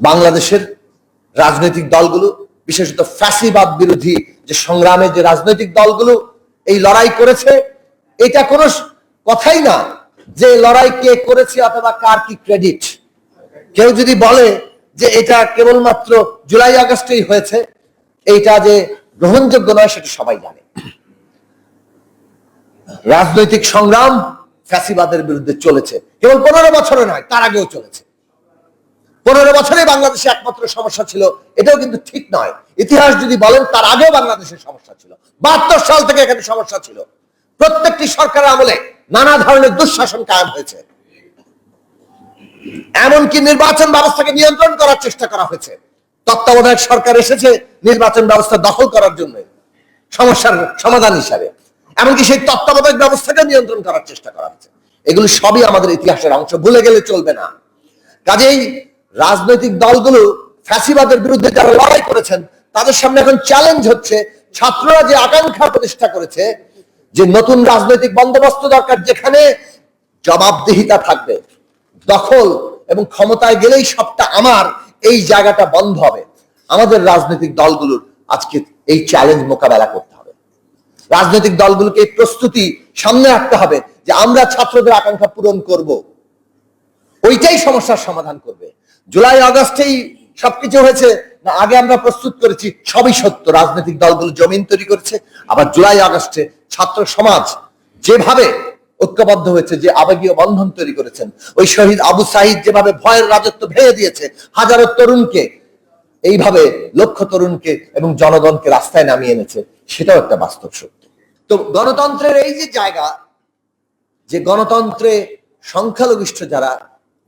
বাংলাদেশের রাজনৈতিক দলগুলো, বিশেষত ফ্যাসিবাদ বিরোধী যে সংগ্রামে যে রাজনৈতিক দলগুলো এই লড়াই করেছে, এটা কোনো কথাই না যে লড়াই কে করেছে অথবা কার কি ক্রেডিট। কেউ যদি বলে যে এটা কেবলমাত্র জুলাই আগস্টেই হয়েছে, এইটা যে গ্রহণযোগ্য নয়, সেটা সবাই জানে। রাজনৈতিক সংগ্রাম ফ্যাসিবাদের বিরুদ্ধে চলেছে। কেবল পনেরো বছরে নয়, তার আগেও চলেছে। পনেরো বছরে বাংলাদেশে একমাত্র সমস্যা ছিল, এটাও কিন্তু ঠিক নয়। ইতিহাস যদি বলেন, তার আগেও বাংলাদেশের সমস্যা ছিল। বাহাত্তর সাল থেকে এখানে সমস্যা ছিল। প্রত্যেকটি সরকারের আমলে নানা ধরনের দুঃশাসন কায়েম হয়েছে। এমনকি নির্বাচন ব্যবস্থাকে নিয়ন্ত্রণ করার চেষ্টা করা হয়েছে। তত্ত্বাবধায়ক সরকার এসেছে নির্বাচন ব্যবস্থা দখল করার জন্য। সমস্যার সমাধান হিসাবে। এমনকি সেই তত্ত্বাবধায়ক ব্যবস্থাকে নিয়ন্ত্রণ করার চেষ্টা করা হয়েছে। এগুলো সবই আমাদের ইতিহাসের অংশ। ভুলে গেলে চলবে না। কাজেই রাজনৈতিক দলগুলো ফ্যাসিবাদের বিরুদ্ধে যারা লড়াই করেছেন, তাদের সামনে এখন চ্যালেঞ্জ হচ্ছে। ছাত্ররা যে আকাঙ্ক্ষা প্রতিষ্ঠা করেছে, যে নতুন রাজনৈতিক বন্দোবস্ত দরকার, যেখানে জবাবদিহিতা থাকবে, দখল এবং ক্ষমতায় গেলেই সবটা আমার, এই জায়গাটা বন্ধ হবে। আমাদের রাজনৈতিক দলগুলোর আজকে এই চ্যালেঞ্জ মোকাবেলা করতে রাজনৈতিক দলগুলোকে প্রস্তুতি সামনে রাখতে হবে যে আমরা ছাত্রদের আকাঙ্ক্ষা পূরণ করব। ওইটাই সমস্যার সমাধান করবে। জুলাই, আগস্টেই সবকিছু হয়েছে। না, আগে আমরা প্রস্তুত করেছি, সবই সত্য। রাজনৈতিক দলগুলো জমিন তৈরি করেছে। আবার জুলাই, আগস্টে ছাত্র সমাজ যেভাবে ঐক্যবদ্ধ হয়েছে, যে আবেগীয় বন্ধন তৈরি করেছেন, ওই শহীদ আবু সাহিদ যেভাবে ভয়ের রাজত্ব ভেঙে দিয়েছে, হাজারো তরুণকে, এইভাবে লক্ষ তরুণকে এবং জনগণকে রাস্তায় নামিয়ে এনেছে, সেটাও একটা বাস্তব সত্য। তো গণতন্ত্রের এই যে জায়গা, যে গণতন্ত্রে সংখ্যালঘিষ্ঠ যারা,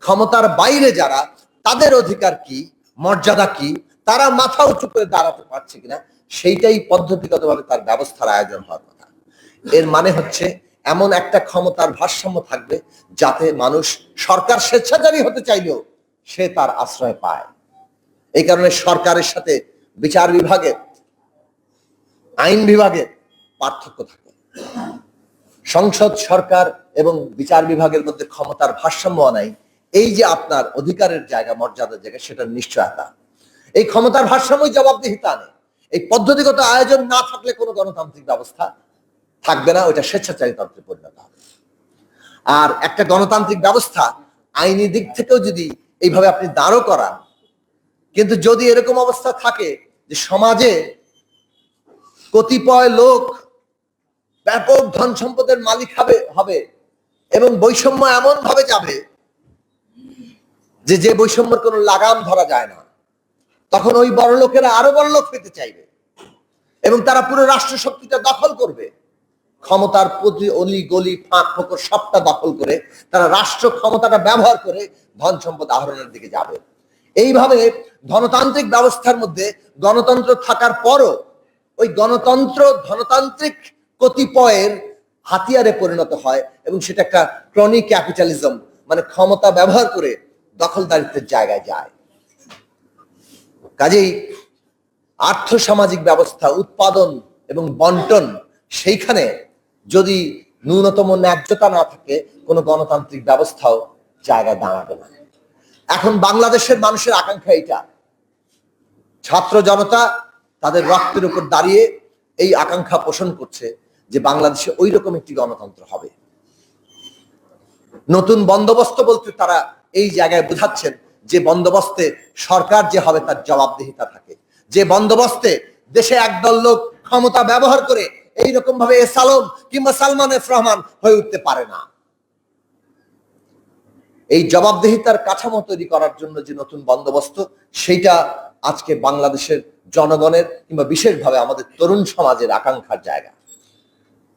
ক্ষমতার বাইরে যারা, তাদের অধিকার কি, মর্যাদা কি, তারা মাথা উঁচু করে দাঁড়াতে পারছে কিনা, সেইটাই পদ্ধতিগতভাবে তার ব্যবস্থার আয়োজন হওয়ার কথা। এর মানে হচ্ছে এমন একটা ক্ষমতার ভারসাম্য থাকবে যাতে মানুষ সরকার স্বেচ্ছাচারী হতে চাইলেও সে তার আশ্রয় পায়। এই কারণে সরকারের সাথে বিচার বিভাগের আইন বিভাগের পার্থক্য থাকে সংসদ, সরকার এবং বিচার বিভাগের মধ্যে ক্ষমতার ভারসাম্য নাই, এই যে আপনার অধিকারের জায়গা, মর্যাদার জায়গা সেটার নিশ্চয়তা এই ক্ষমতার ভারসাম্যই জবাবদিহিতা আনে এই পদ্ধতিগত আয়োজন না থাকলে কোনো গণতান্ত্রিক ব্যবস্থা থাকবে না, ওইটা স্বেচ্ছাচারিতন্ত্রে পরিণত হবে। আর একটা গণতান্ত্রিক ব্যবস্থা আইনি দিক থেকেও যদি এইভাবে আপনি দাঁড়ও করান, কিন্তু যদি এরকম অবস্থা থাকে যে সমাজে কতিপয় লোক ব্যাপক ধন সম্পদের মালিক হবে হবে। এবং বৈষম্য এমন ভাবে যাবে যে যে বৈষম্যের কোনো লাগাম ধরা যায় না। তখন ওই বড় লোকেরা আরও বড় লোক হইতে চাইবে এবং তারা পুরো রাষ্ট্র শক্তিটা দখল করবে। ক্ষমতার প্রতি অলি গলি ফাঁক ফোকর সবটা দখল করে তারা রাষ্ট্র ক্ষমতাটা ব্যবহার করে ধন সম্পদ আহরণের দিকে যাবে। এইভাবে ধনতান্ত্রিক ব্যবস্থার মধ্যে গণতন্ত্র থাকার পরও ওই গণতন্ত্র, ধনতান্ত্রিক কতিপয়ের হাতিয়ারে পরিণত হয় এবং সেটা একটা ক্রনিক ক্যাপিটালিজম মানে ক্ষমতা ব্যবহার করে দখলদারিত্বের জায়গায় যায়। কাজেই আর্থ সামাজিক ব্যবস্থা, উৎপাদন এবং বন্টন সেইখানে যদি ন্যূনতম ন্যায্যতা না থাকে, কোনো গণতান্ত্রিক ব্যবস্থাও জায়গায় দাঁড়াবে না। এখন বাংলাদেশের মানুষের আকাঙ্ক্ষা এটা ছাত্র জনতা তাদের রক্তের উপর দাঁড়িয়ে এই আকাঙ্ক্ষা পোষণ করছে। যে বাংলাদেশে ওই রকম একটি গণতন্ত্র হবে। নতুন বন্দোবস্ত বলতে তারা এই জায়গায় বোঝাচ্ছেন যে বন্দোবস্তে সরকার যে হবে তার জবাবদিহিতা থাকে। যে বন্দোবস্তে দেশে একদল লোক ক্ষমতা ব্যবহার করে এইরকম ভাবে এস আলম কিংবা সালমান এফ রহমান হয়ে উঠতে পারে না। এই জবাবদিহিতার কাঠামো তৈরি করার জন্য যে নতুন বন্দোবস্ত, সেইটা আজকে বাংলাদেশের জনগণের কিংবা বিশেষভাবে আমাদের তরুণ সমাজের আকাঙ্ক্ষার জায়গা।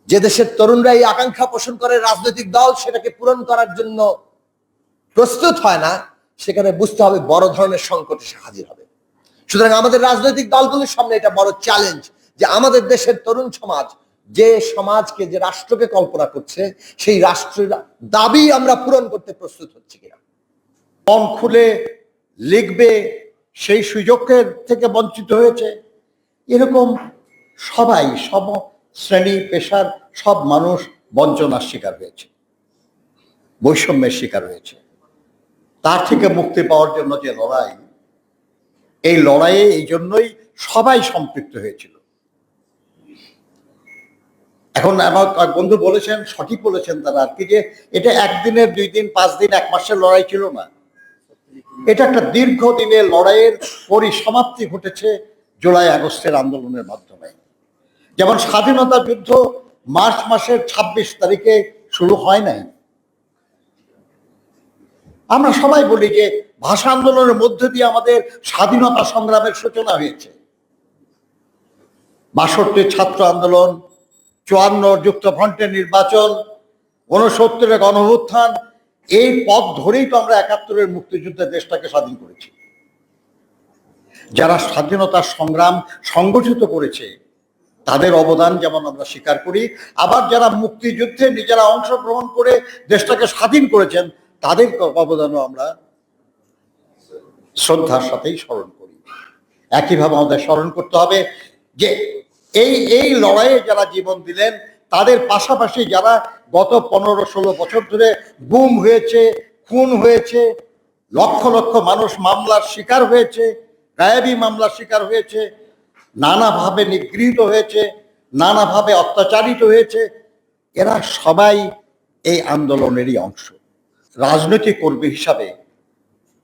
যে দেশের তরুণরা এই আকাঙ্ক্ষা পোষণ করে রাজনৈতিক দল সেটাকে পূরণ করার জন্য প্রস্তুত হয় না, সেখানে বুঝতে হবে বড় ধরনের সংকট এসে হাজির হবে। সুতরাং আমাদের রাজনৈতিক দলগুলির সামনে এটা বড় চ্যালেঞ্জ যে আমাদের দেশের তরুণ সমাজ যে সমাজকে, যে রাষ্ট্রকে কল্পনা করছে, সেই রাষ্ট্রের দাবি আমরা পূরণ করতে প্রস্তুত হচ্ছি কিনা। মন খুলে লিখবে, সেই সুযোগের থেকে বঞ্চিত হয়েছে। এরকম সবাই সব শ্রেণি, পেশার সব মানুষ বঞ্চনার শিকার হয়েছে, বৈষম্যের শিকার হয়েছে। তার থেকে মুক্তি পাওয়ার জন্য যে লড়াই, এই লড়াইয়ে এই জন্যই সবাই সম্পৃক্ত হয়েছিল। এখন আমার বন্ধু বলেছেন, সঠিক বলেছেন তারা আর কি যে এটা একদিনের, দুই দিন, পাঁচ দিন, এক মাসের লড়াই ছিল না। এটা একটা দীর্ঘদিনের লড়াইয়ের পরিসমাপ্তি ঘটেছে জুলাই আগস্টের আন্দোলনের মাধ্যমে। যেমন স্বাধীনতা যুদ্ধ মার্চ মাসের ২৬ তারিখে শুরু হয় নাই। আমরা সবাই বলি যে ভাষা আন্দোলনের মধ্যে দিয়ে আমাদের স্বাধীনতা সংগ্রামের সূচনা হয়েছে। বাষট্টির ছাত্র আন্দোলন, চুয়ান্ন যুক্ত ফ্রন্টের নির্বাচন উনসত্তরের গণভুত্থান এই পথ ধরেই তো আমরা একাত্তরের মুক্তিযুদ্ধে দেশটাকে স্বাধীন করেছি। যারা স্বাধীনতার সংগ্রাম সংগঠিত করেছে তাদের অবদান যেমন আমরা স্বীকার করি, আবার যারা মুক্তিযুদ্ধে নিজেরা অংশগ্রহণ করে দেশটাকে স্বাধীন করেছেন, তাদের অবদানও আমরা শ্রদ্ধার সাথেই স্মরণ করি। একইভাবে আমাদের স্মরণ করতে হবে যে এই এই লড়াইয়ে যারা জীবন দিলেন, তাদের পাশাপাশি যারা গত পনেরো ষোলো বছর ধরে গুম হয়েছে, খুন হয়েছে, লক্ষ লক্ষ মানুষ মামলার শিকার হয়েছে গায়েবী মামলার শিকার হয়েছে নানাভাবে নিগৃহীত হয়েছে, নানাভাবে অত্যাচারিত হয়েছে। এরা সবাই এই আন্দোলনেরই অংশ। রাজনৈতিক কর্মী হিসাবে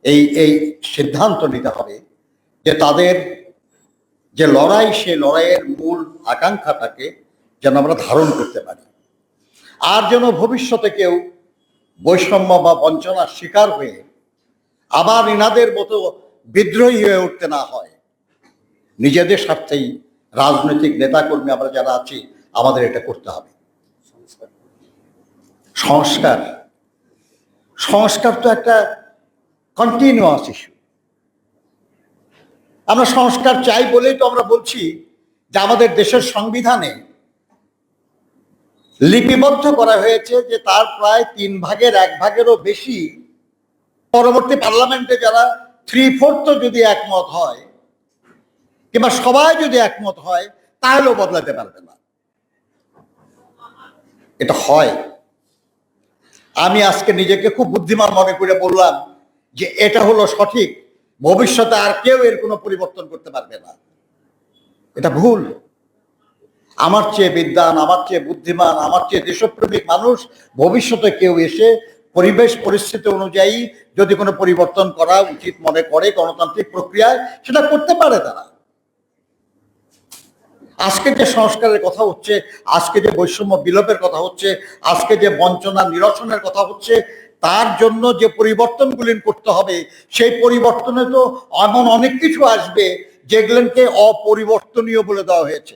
এই এই সিদ্ধান্ত নিতে হবে যে তাদের যে লড়াই সে লড়াইয়ের মূল আকাঙ্ক্ষাটাকে যেন আমরা ধারণ করতে পারি। আর যেন ভবিষ্যতে কেউ বৈষম্য বা বঞ্চনার শিকার হয়ে আবার ইনাদের মতো বিদ্রোহী হয়ে উঠতে না হয়। নিজেদের স্বার্থেই রাজনৈতিক নেতাকর্মী আমরা যারা আছি, আমাদের এটা করতে হবে। সংস্কার। সংস্কার তো একটা কন্টিনিউয়াস ইস্যু আমরা সংস্কার চাই বলেই তো আমরা বলছি যে আমাদের দেশের সংবিধানে লিপিবদ্ধ করা হয়েছে যে তার প্রায় তিন ভাগের এক ভাগেরও বেশি পরবর্তী পার্লামেন্টে যারা থ্রি ফোর্থ যদি একমত হয় কিংবা সবাই যদি একমত হয়, তাহলেও বদলাতে পারবে না। এটা হয়। আমি আজকে নিজেকে খুব বুদ্ধিমান মনে করে বললাম যে এটা হলো সঠিক। ভবিষ্যতে আর কেউ এর কোনো পরিবর্তন করতে পারবে না। এটা ভুল। আমার চেয়ে বিদ্যান আমার চেয়ে বুদ্ধিমান, আমার চেয়ে দেশপ্রেমিক মানুষ ভবিষ্যতে কেউ এসে পরিবেশ পরিস্থিতি অনুযায়ী যদি কোনো পরিবর্তন করা উচিত মনে করে গণতান্ত্রিক প্রক্রিয়ায়, সেটা করতে পারে তারা। আজকে যে সংস্কারের কথা হচ্ছে, আজকে যে বৈষম্য বিলোপের কথা হচ্ছে, আজকে যে বঞ্চনা নিরসনের কথা হচ্ছে, তার জন্য যে পরিবর্তনগুলি করতে হবে, সেই পরিবর্তনে তো এমন অনেক কিছু আসবে যেগুলোকে অপরিবর্তনীয় বলে দেওয়া হয়েছে।